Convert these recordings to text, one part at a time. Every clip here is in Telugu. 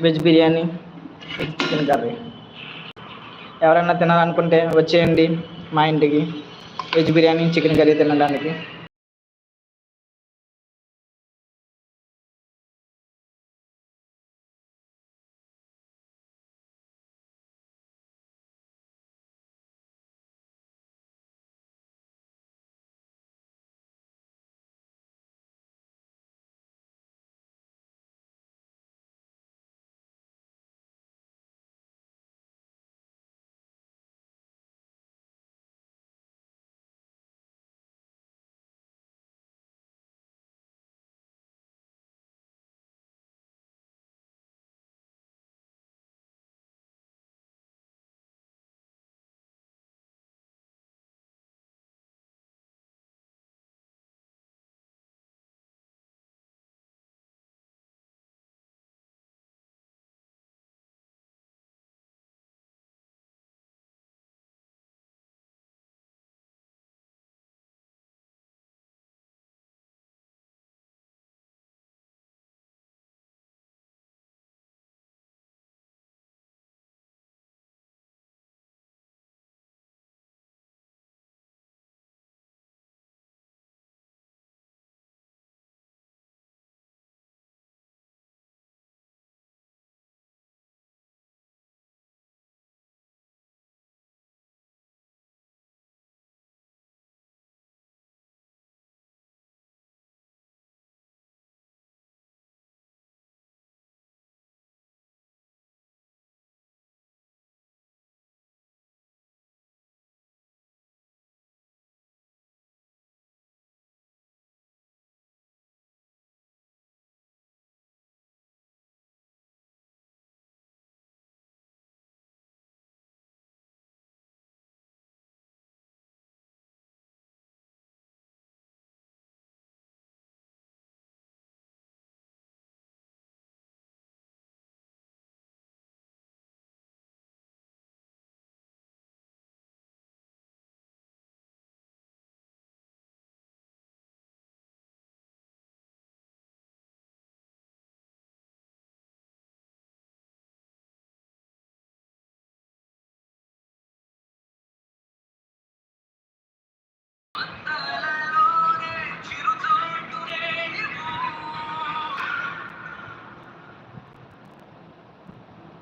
Veg biryani chicken curry. ఎవరైనా తినాలనుకుంటే వచ్చేయండి మా ఇంటికి. వెజ్ బిర్యానీ చికెన్ కర్రీ తినడానికి.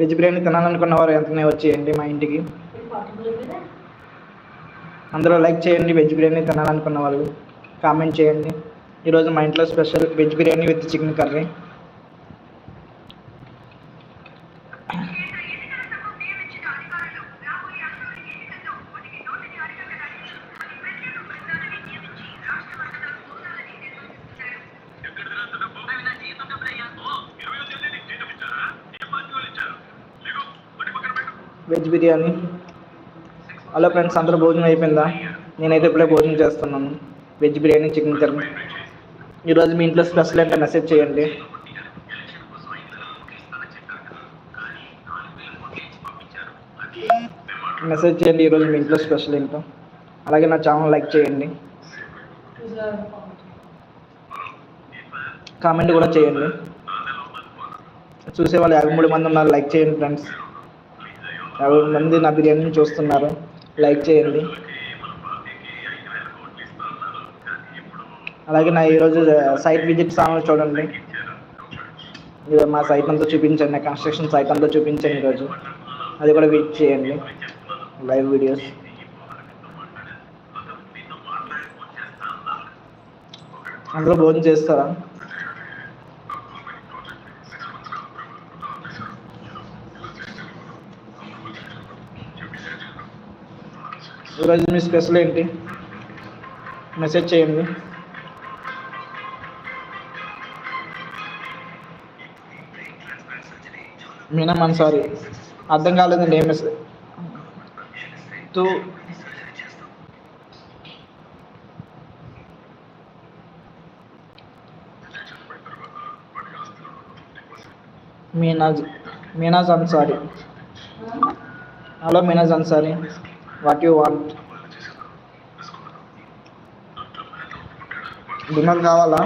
వెజ్ బిర్యానీ తినాలనుకున్న వారు వెంటనే వచ్చేయండి మా ఇంటికి. అందరూ లైక్ చేయండి వెజ్ బిర్యానీ తినాలనుకున్న వాళ్ళు కామెంట్ చేయండి. ఈరోజు మా ఇంట్లో special veg biryani with chicken curry. Biryani. Hello friends అందరూ భోజనం అయిపోయిందా? నేనైతే ఇప్పుడే భోజనం చేస్తున్నాను. Veg biryani chicken curry. ఈరోజు మీ ఇంట్లో స్పెషల్ అంటే మెసేజ్ చేయండి. మెసేజ్ చేయండి ఈరోజు మీ ఇంట్లో స్పెషల్ ఏంటో. అలాగే నా ఛానల్ లైక్ చేయండి. కామెంట్ కూడా చేయండి. చూసే వాళ్ళు యాభై మూడు మంది ఉన్నారు లైక్ చేయండి ఫ్రెండ్స్. యాభై మంది నా బిర్యానీని చూస్తున్నారు లైక్ చేయండి. అలాగే నా ఈరోజు సైట్ విజిట్ ఛానల్ చూడండి. ఇది మా సైట్ అంతా చూపించండి నా కన్స్ట్రక్షన్ సైట్ అంతా చూపించండి ఈరోజు. అది కూడా విజిట్ చేయండి లైవ్ వీడియోస్. అందరూ భోజనం చేస్తారా? ఈరోజు మీ స్పెషల్ ఏంటి? మెసేజ్ చేయండి. మీనా మన్సారి అర్థం కాలేదండి ఏం మెసేజ్? తూ Meenaz Meenaz Ansari hello Meenaz Ansari what you want? Dinner కావాలా?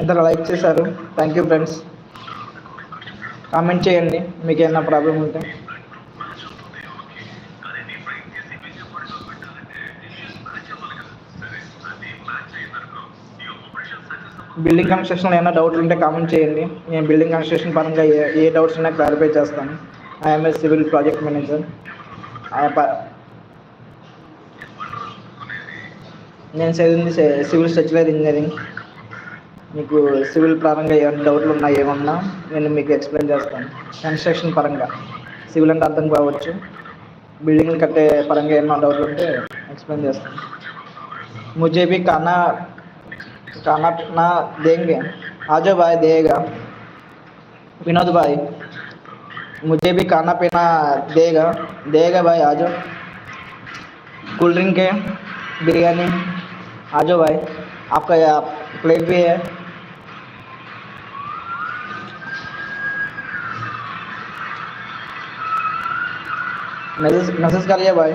ఇద్దరు లైక్ చేశారు. థ్యాంక్ యూ ఫ్రెండ్స్ కామెంట్ చేయండి. మీకు ఏమైనా ప్రాబ్లం ఉంటే. బిల్డింగ్ కన్స్ట్రక్షన్లో ఏమైనా డౌట్లు ఉంటే కామెంట్ చేయండి. నేను బిల్డింగ్ కన్స్ట్రక్షన్ పరంగా ఏ ఏ డౌట్స్ ఉన్నా క్లారిఫై చేస్తాను. ఐఎంఎస్ సివిల్ ప్రాజెక్ట్ మేనేజర్ నేను చదివింది సి- సివిల్ స్ట్రక్చరల్ ఇంజనీరింగ్ మీకు సివిల్ పరంగా ఏమైనా డౌట్లు ఉన్నా ఏమన్నా నేను మీకు ఎక్స్ప్లెయిన్ చేస్తాను కన్స్ట్రక్షన్ పరంగా సివిల్ అంటే అర్థం కావచ్చు బిల్డింగ్లు కట్టే పరంగా ఏమైనా డౌట్లు ఉంటే एक्सप्लेन చేస్తాను मुझे भी खाना खाना पीना देंगे आ जाओ भाई देगा विनोद भाई मुझे भी खाना पीना देगा देगा भाई आ जाओ कोल्ड ड्रिंक है बिरयानी आ जाओ भाई, आपका यहाँ प्लेट भी है। मैसेज मैसेज करिए भाई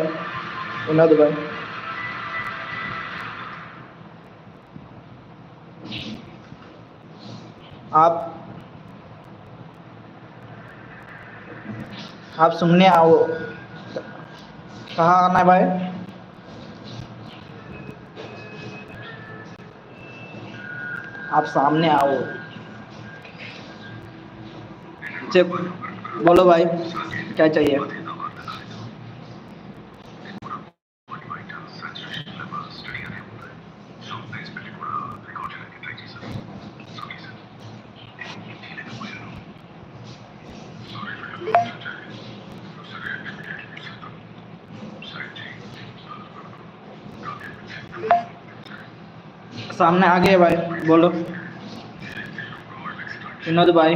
विनोद भाई। आप आप सुनने आओ। कहाँ आना है भाई? आप सामने आओ। चुप बोलो भाई क्या चाहिए? सामने आ गए भाई बोलो। विनोद भाई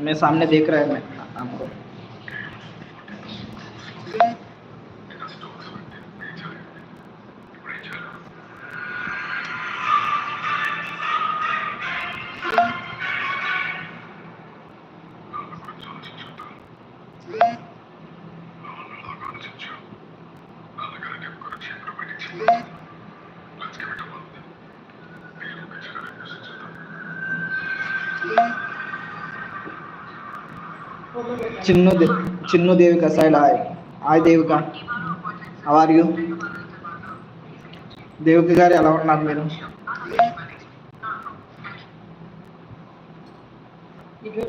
मैं सामने देख रहा है। मैं आपको Chinnu Devika- Chinnu Devika side hi hi Devika are you Devika garu ఎలా ఉన్నారు మీరు ఇరవై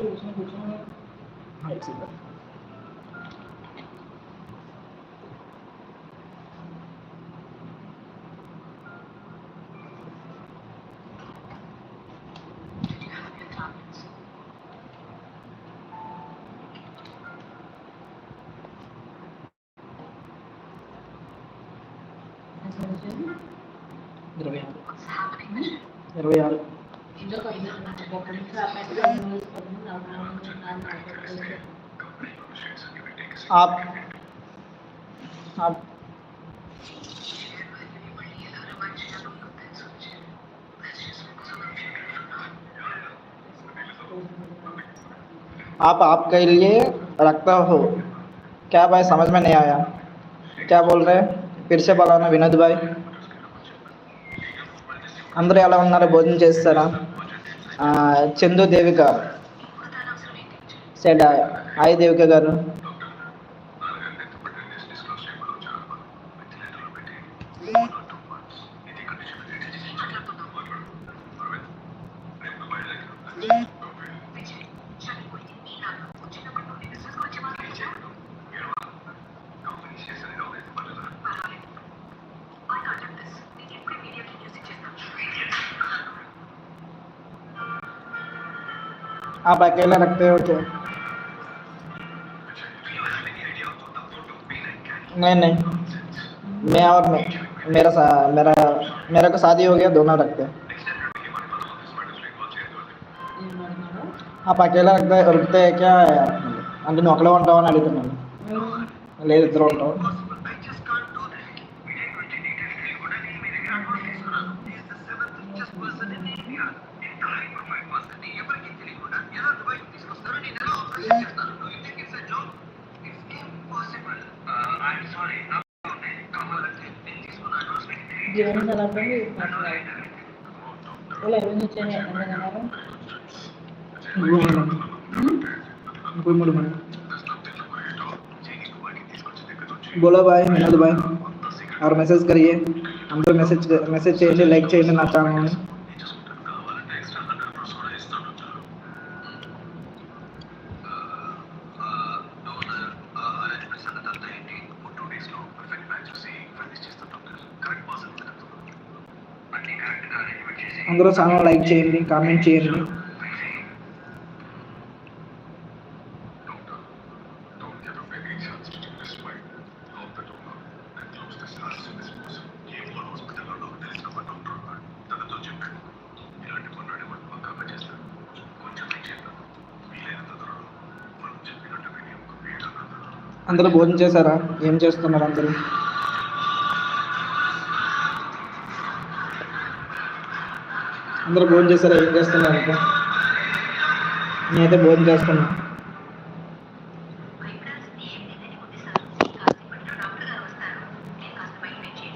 आप आप आप आपके लिए रखता हो क्या भाई समझ में नहीं आया क्या बोल रहे हैं फिर से बोला ना विनोद भाई అందరూ ఎలా ఉన్నారు భోజనం చేస్తారా ఆ, చందు దేవిక సెడ్ హాయ్ దేవిక గారు आप अकेला रखते हो क्या नहीं नहीं मैं और मैं मेरा सा, मेरा मेरा को शादी हो गया दोनों रखते हैं आप अकेला रखते रुकते हैं क्या అంటే నువ్వు ఒకడే ఉంటావు అని అడుగుతున్నాను లేదు ఇద్దరు ఉంటావు ఇంకో మేడం ఇంకో మూడు మేడం बोलो भाई विनोद भाई और मैसेज करिए అందరూ మెసేజ్ మెసేజ్ చేయండి లైక్ చేయండి నా ఛానల్ని అందరూ ఛానల్ లైక్ చేయండి కామెంట్ చేయండి అందరూ భోజనం చేశారా? ఏం చేస్తున్నారు అందరూ? అందరూ భోజనం చేశారా? ఏం చేస్తున్నారు ఇంకా నేనైతే భోజనం చేస్తున్నా.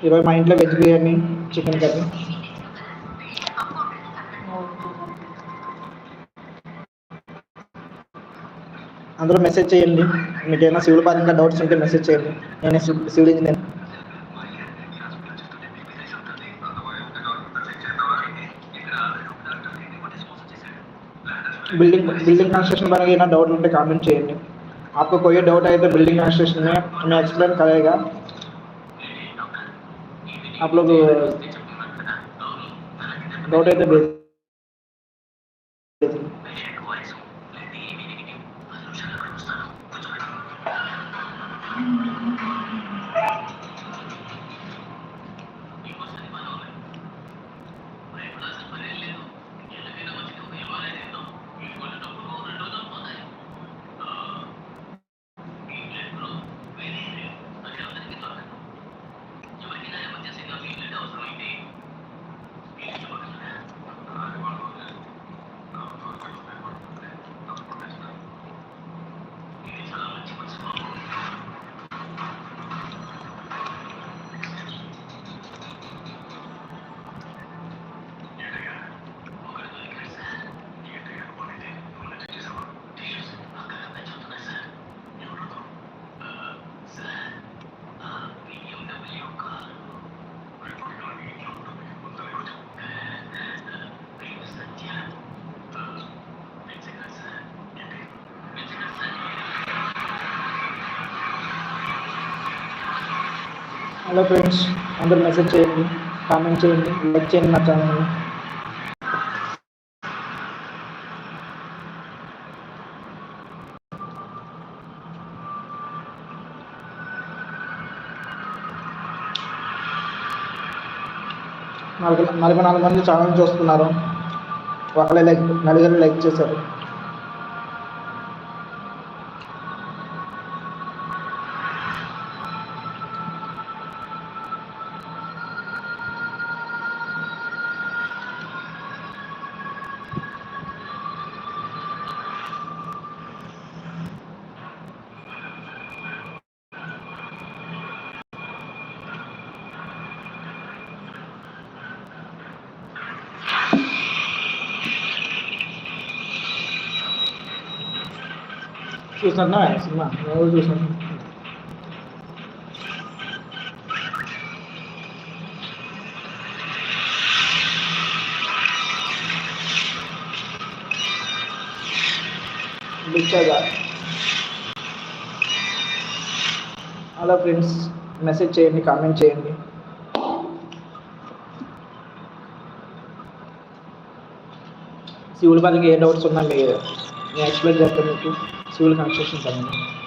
ఈరోజు మా ఇంట్లో వెజ్ బిర్యానీ చికెన్ కర్రీ. అందరూ మెసేజ్ చేయండి మీకు ఏమైనా సివిల్ పరంగా డౌట్స్ ఉంటే మెసేజ్ చేయండి నేను civil- civil engineer building building construction बनेगा ना डाउट उनपे कमेंट चाहिए आपको कोई डाउट है तो बिल्डिंग कंस्ट्रक्शन में हमें एक्सप्लेन करेगा आप लोग डाउट है तो भेज హలో ఫ్రెండ్స్ అందరూ మెసేజ్ చేయండి కామెంట్ చేయండి లైక్ చేయండి నా ఛానల్ని నలభై నలభై నాలుగు మంది ఛానల్ చూస్తున్నారు. ఒకళ్ళే లైక్ నలుగురు లైక్ చేశారు. చూసినా సినిమా ఎవరు చూసాను హలో ఫ్రెండ్స్ మెసేజ్ చేయండి కామెంట్ చేయండి. శివుల పనికి ఏ డౌట్స్ ఉన్నా మీరు నేను ఎక్స్ప్లెయిన్ చేస్తాను మీకు. सिविल कंस्ट्रक्शन करेंगे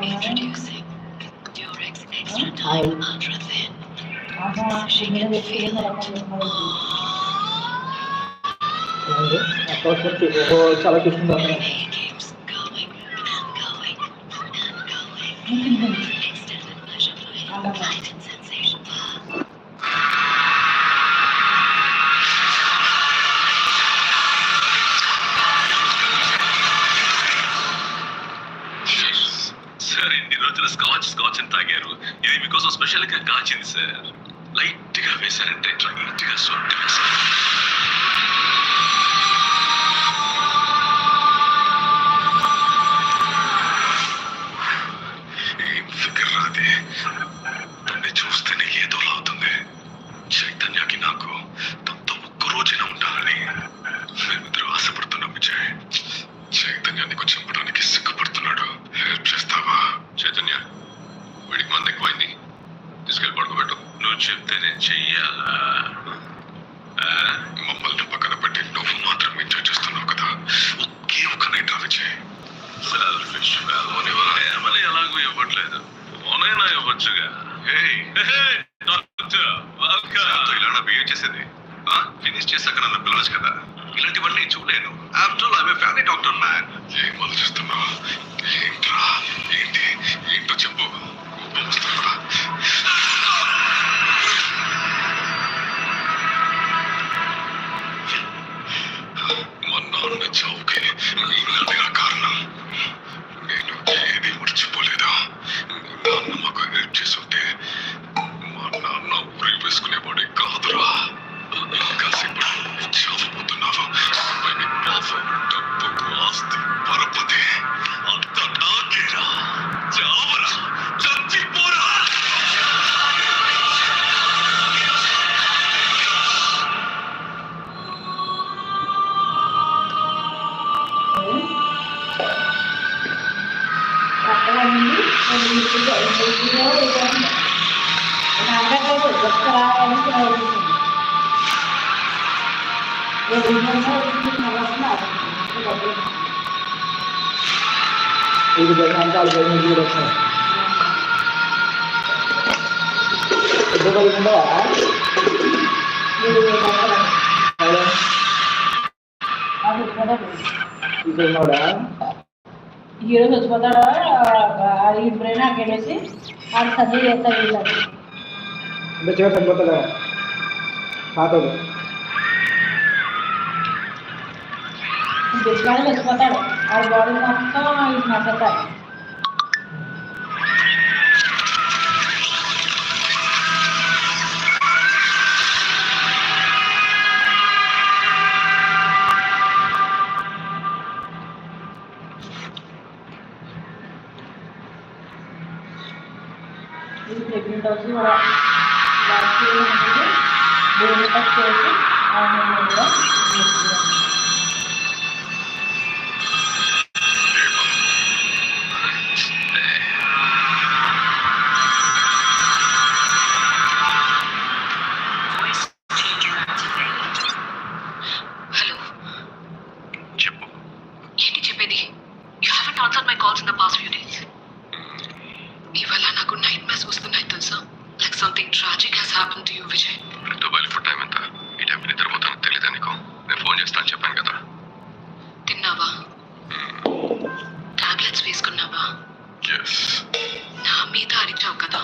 Introducing Durex Extra Time Ultra Thin. She can feel it. Sir ఇన్ని రోజులు స్కాచ్ స్కాచ్ అని తాగారు ఇది మీకోసం స్పెషల్గా కాచింది సార్ లైట్గా వేశారంటే లైట్గా సొట్టు వేశారు एक दुकान का अलग में भी रखा है दो बजे बंदा है ये दो बजे बंदा है आप बता दो ये बंदा है ये रोज बता रहा है ये ब्रेना के लिए से हर सदी ऐसा ही लगता है అంటే చివరి చనిపోతాడా పాతోడు తెచ్చుకొని వచ్చిపోతాడు ఆడు బాడీ మొత్తం ఇది నచ్చుతాడు ఇది ప్రెగ్నెంట్ వచ్చి కూడా বা থ্রি হান্ড্রেডের বইটা করেছে আর হলো మీద అరిచావు కదా.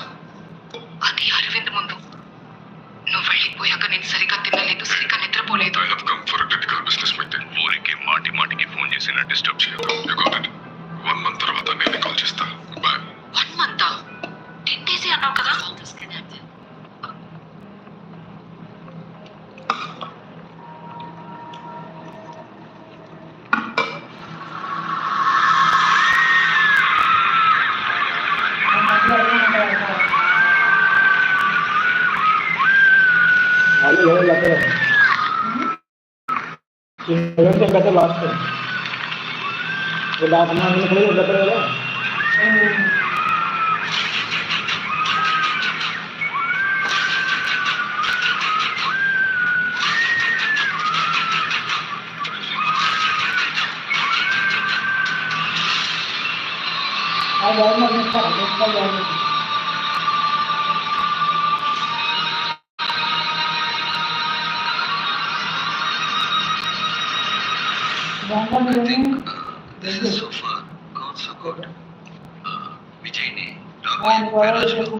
అది అరవింద్ ముందు. నువ్వు వెళ్ళిపోయాక నేను సరిగ్గా తినలేదు సరిగ్గా నిద్రపోలేదు. I have come for a critical business meeting ఊరికి మాటి మాటికి ఫోన్ చేసి నా డిస్టర్బ్ చేయదు you got it one month తర్వాత నేను కాల్ చేస్తా. Bye one month ten days అన్నావు కదా. बात ना को लग रहा है अब और मैं देखा देखा जाऊँगा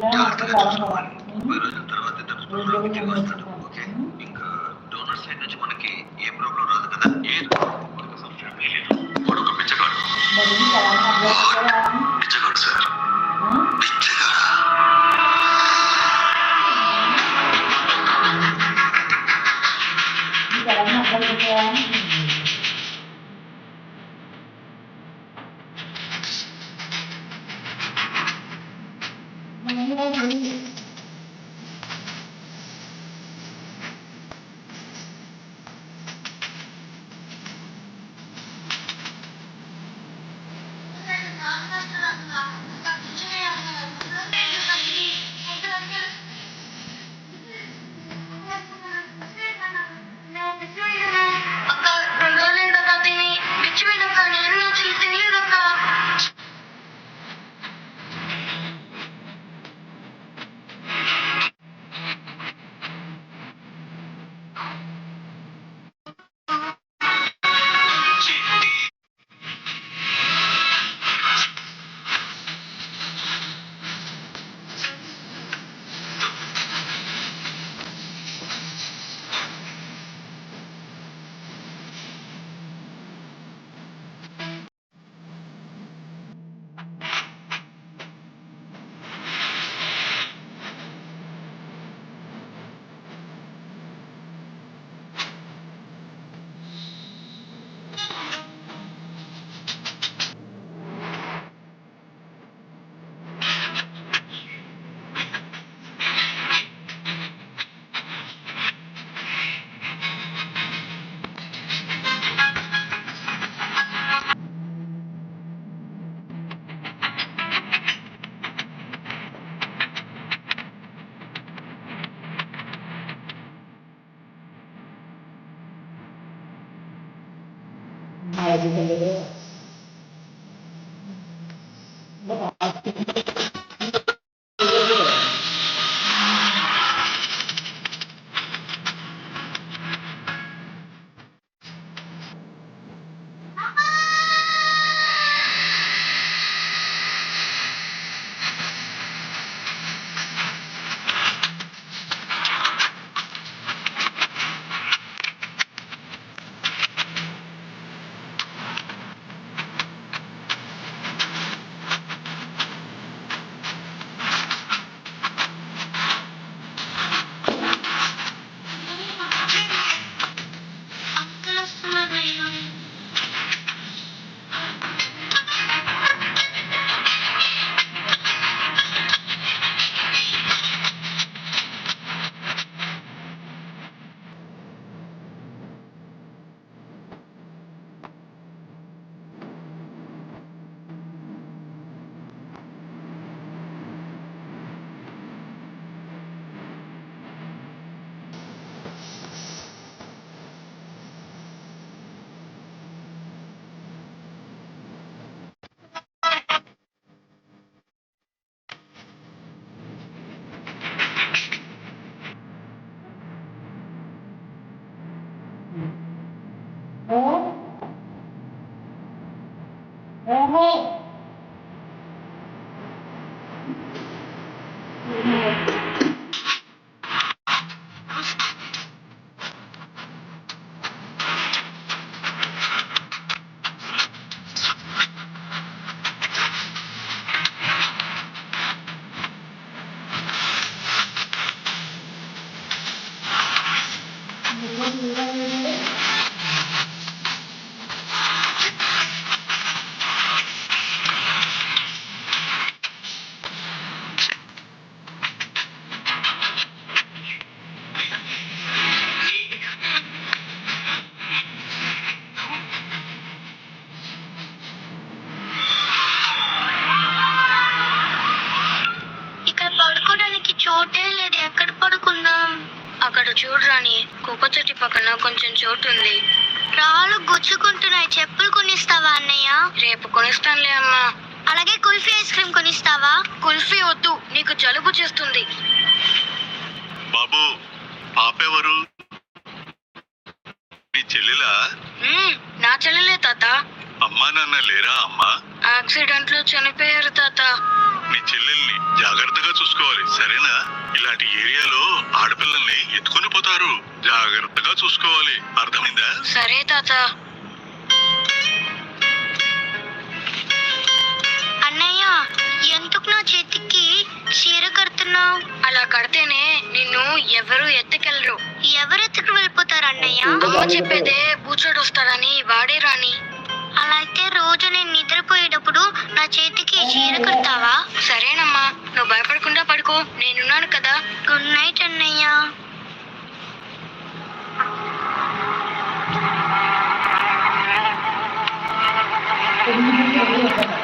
తర్వాత 不包场。哎呀今天真累了 రేపు కొనిస్తానులే అమ్మా. అలాగే కుల్ఫీ ఐస్ క్రీమ్ కొనిస్తావా? కుల్ఫీ వద్దు నీకు జలుబు చేస్తుంది. బాబు పాపెవరు? మీ చెల్లెలా? నా చెల్లెలే తాత. అమ్మా నాన్న లేరా అమ్మా? యాక్సిడెంట్లో చనిపోయారు తాత. మీ చెల్లెల్ని జాగ్రత్తగా చూసుకోవాలి సరేనా? ఇలాంటి ఏరియాలో ఆడపిల్లల్ని ఎత్తుకొని పోతారు. జాగ్రత్తగా చూసుకోవాలి. అర్థమైందా? సరే తాత. అన్నయ్య ఎందుకు నా చేతికి చీర కడుతున్నావు? అలా కడితేనే నిన్ను ఎవరు ఎత్తుకెళ్ళరు. ఎవరు ఎత్తుకు వెళ్ళిపోతారు అన్నయ్య? అమ్మ చెప్పేదే బూచోడు వస్తాడని వాడే రాని అలా అయితే రోజు నేను నిద్రపోయేటప్పుడు నా చేతికి చీర కడతావా? సరేనమ్మా నువ్వు భయపడకుండా పడుకో నేనున్నాను కదా. గుడ్ నైట్ అన్నయ్య. ఓకే